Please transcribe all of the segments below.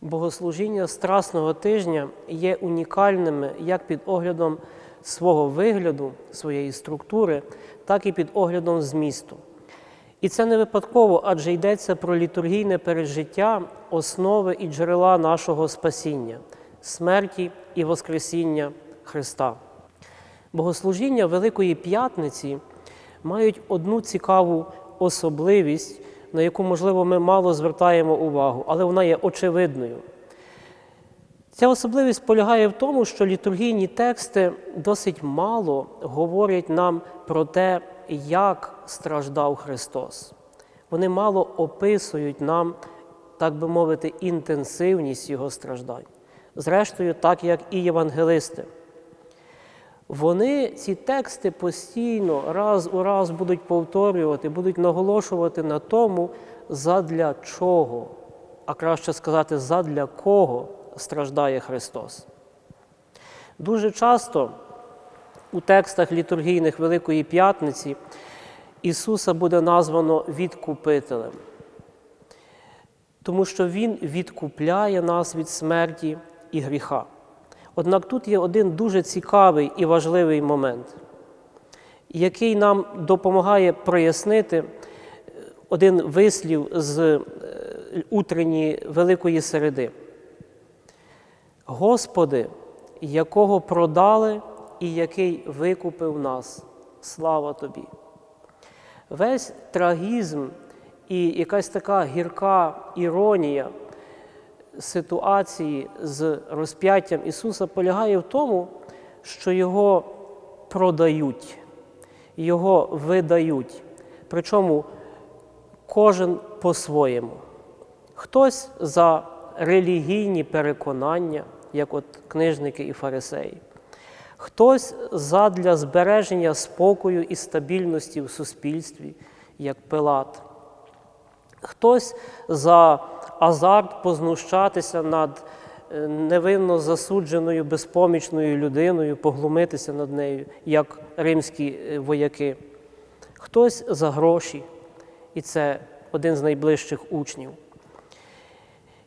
Богослужіння Страсного тижня є унікальними як під оглядом свого вигляду, своєї структури, так і під оглядом змісту. І це не випадково, адже йдеться про літургійне пережиття основи і джерела нашого спасіння, смерті і Воскресіння Христа. Богослужіння Великої П'ятниці мають одну цікаву особливість, на яку, можливо, ми мало звертаємо увагу, але вона є очевидною. Ця особливість полягає в тому, що літургійні тексти досить мало говорять нам про те, як страждав Христос. Вони мало описують нам, так би мовити, інтенсивність Його страждань. Зрештою, так як і євангелисти. Вони ці тексти постійно раз у раз будуть повторювати, будуть наголошувати на тому, задля чого, а краще сказати, задля кого страждає Христос. Дуже часто у текстах літургійних Великої П'ятниці Ісуса буде названо відкупителем, тому що Він відкупляє нас від смерті і гріха. Однак тут є один дуже цікавий і важливий момент, який нам допомагає прояснити один вислів з утренньої Великої середи. Господи, якого продали і який викупив нас. Слава Тобі! Весь трагізм і якась така гірка іронія ситуації з розп'яттям Ісуса полягає в тому, що Його продають, Його видають. Причому кожен по-своєму. Хтось за релігійні переконання, як от книжники і фарисеї, хтось задля збереження спокою і стабільності в суспільстві, як Пилат, хтось за азарт познущатися над е, невинно засудженою безпомічною людиною, поглумитися над нею, як римські е, вояки, хтось за гроші, і це один з найближчих учнів.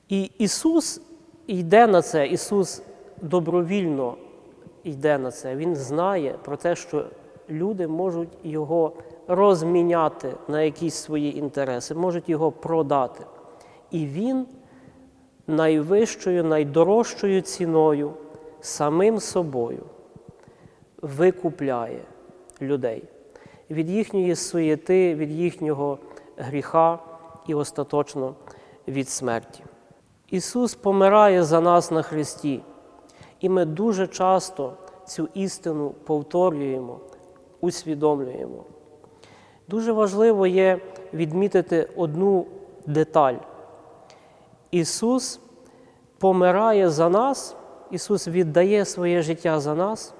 І Ісус йде на це, Ісус добровільно йде на це. Він знає про те, що люди можуть його розміняти на якісь свої інтереси, можуть його продати. І він найвищою, найдорожчою ціною самим собою викупляє людей від їхньої суєти, від їхнього гріха і остаточно від смерті. Ісус помирає за нас на Христі, і ми дуже часто цю істину повторюємо, усвідомлюємо. Дуже важливо є відмітити одну деталь. Ісус помирає за нас, Ісус віддає своє життя за нас,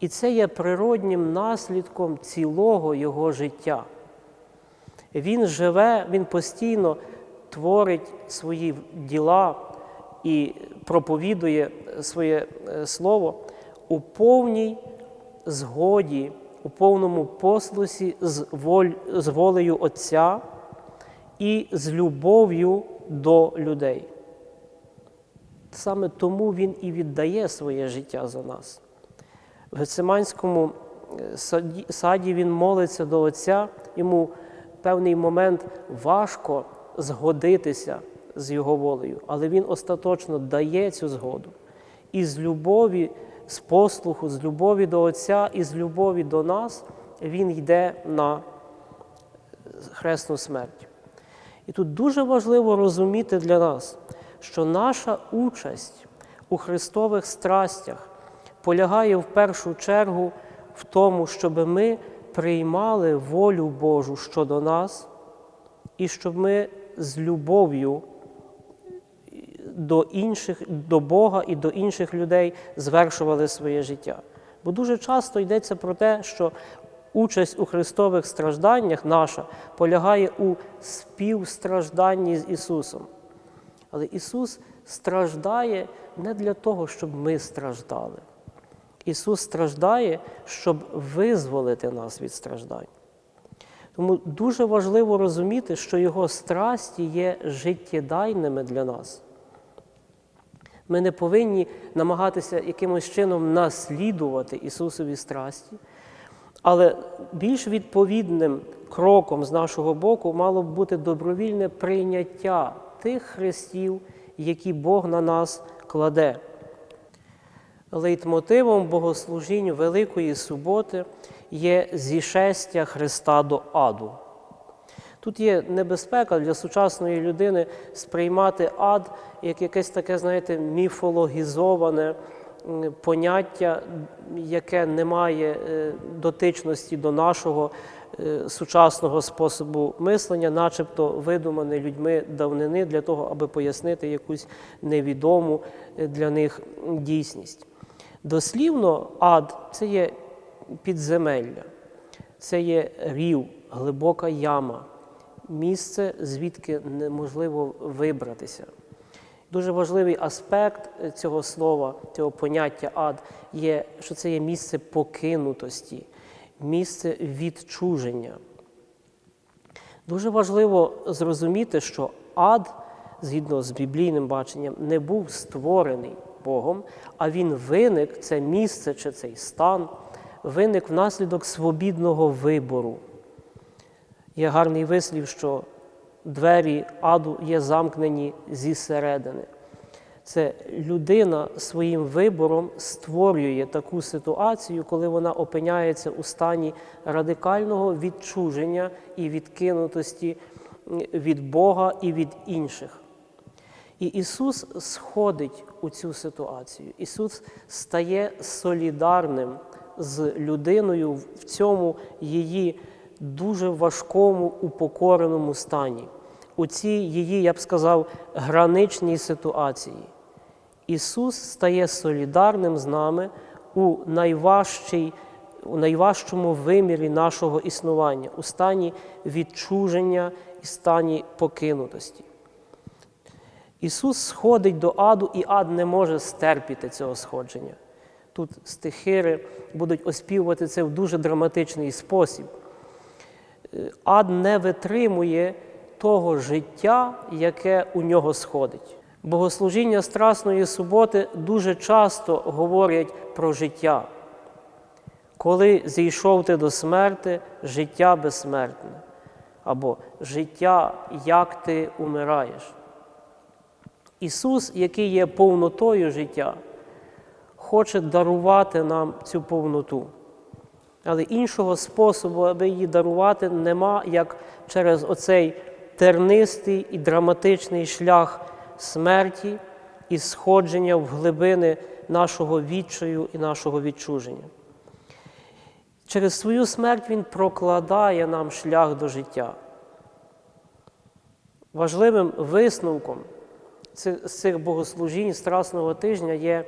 і це є природнім наслідком цілого Його життя. Він живе, Він постійно творить свої діла і проповідує своє е, слово у повній згоді, у повному послусі з, волею Отця і з любов'ю до людей. Саме тому Він і віддає своє життя за нас. В Гециманському е, саді він молиться до Отця, йому в певний момент важко згодитися з його волею, але він остаточно дає цю згоду. І з любові, з послуху, з любові до Отця і з любові до нас він йде на хресну смерть. І тут дуже важливо розуміти для нас, що наша участь у Христових страстях полягає в першу чергу в тому, щоб ми приймали волю Божу щодо нас, і щоб ми з любов'ю до інших, до Бога і до інших людей звершували своє життя. Бо дуже часто йдеться про те, що участь у Христових стражданнях наша полягає у співстражданні з Ісусом. Але Ісус страждає не для того, щоб ми страждали. Ісус страждає, щоб визволити нас від страждань. Тому дуже важливо розуміти, що його страсті є життєдайними для нас. Ми не повинні намагатися якимось чином наслідувати Ісусові страсті, але більш відповідним кроком з нашого боку мало б бути добровільне прийняття тих хрестів, які Бог на нас кладе. Лейтмотивом богослужінь Великої суботи є зішестя Христа до аду. Тут є небезпека для сучасної людини сприймати ад як якесь таке, знаєте, міфологізоване поняття, яке не має е, дотичності до нашого е, сучасного способу мислення, начебто видумане людьми давнини для того, аби пояснити якусь невідому е, для них дійсність. Дослівно, ад це є підземелля, це є рів, глибока яма, місце, звідки неможливо вибратися. Дуже важливий аспект цього слова, цього поняття ад є, що це є місце покинутості, місце відчуження. Дуже важливо зрозуміти, що ад, згідно з біблійним баченням, не був створений Богом, а він виник, це місце чи цей стан, виник внаслідок свобідного вибору. Є гарний вислів, що двері аду є замкнені зі середини. Це людина своїм вибором створює таку ситуацію, коли вона опиняється у стані радикального відчуження і відкинутості від Бога і від інших. І Ісус сходить у цю ситуацію. Ісус стає солідарним з людиною в цьому її дуже важкому упокореному стані, у цій її, я б сказав, граничній ситуації. Ісус стає солідарним з нами у найважчій, у найважчому вимірі нашого існування, у стані відчуження і стані покинутості. Ісус сходить до аду, і ад не може стерпіти цього сходження. Тут стихири будуть оспівувати це в дуже драматичний спосіб. Ад не витримує того життя, яке у нього сходить. Богослужіння Страсної суботи дуже часто говорять про життя. Коли зійшов ти до смерти, життя безсмертне, або життя, як ти умираєш. Ісус, який є повнотою життя, хоче дарувати нам цю повноту. Але іншого способу, аби її дарувати, нема, як через оцей тернистий і драматичний шлях смерті і сходження в глибини нашого відчаю і нашого відчуження. Через свою смерть Він прокладає нам шлях до життя. Важливим висновком з цих богослужінь Страсного тижня є,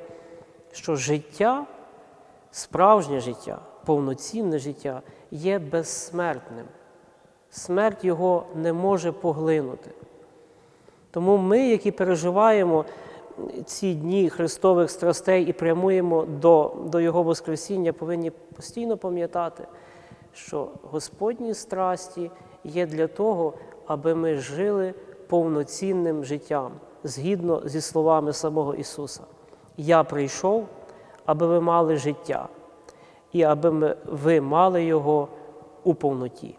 що життя, справжнє життя, повноцінне життя є безсмертним. Смерть його не може поглинути. Тому ми, які переживаємо ці дні Христових страстей і прямуємо до, до Його Воскресіння, повинні постійно пам'ятати, що Господні страсті є для того, аби ми жили повноцінним життям, згідно зі словами самого Ісуса. Я прийшов, аби ви мали життя, і аби ми- ви мали Його у повноті.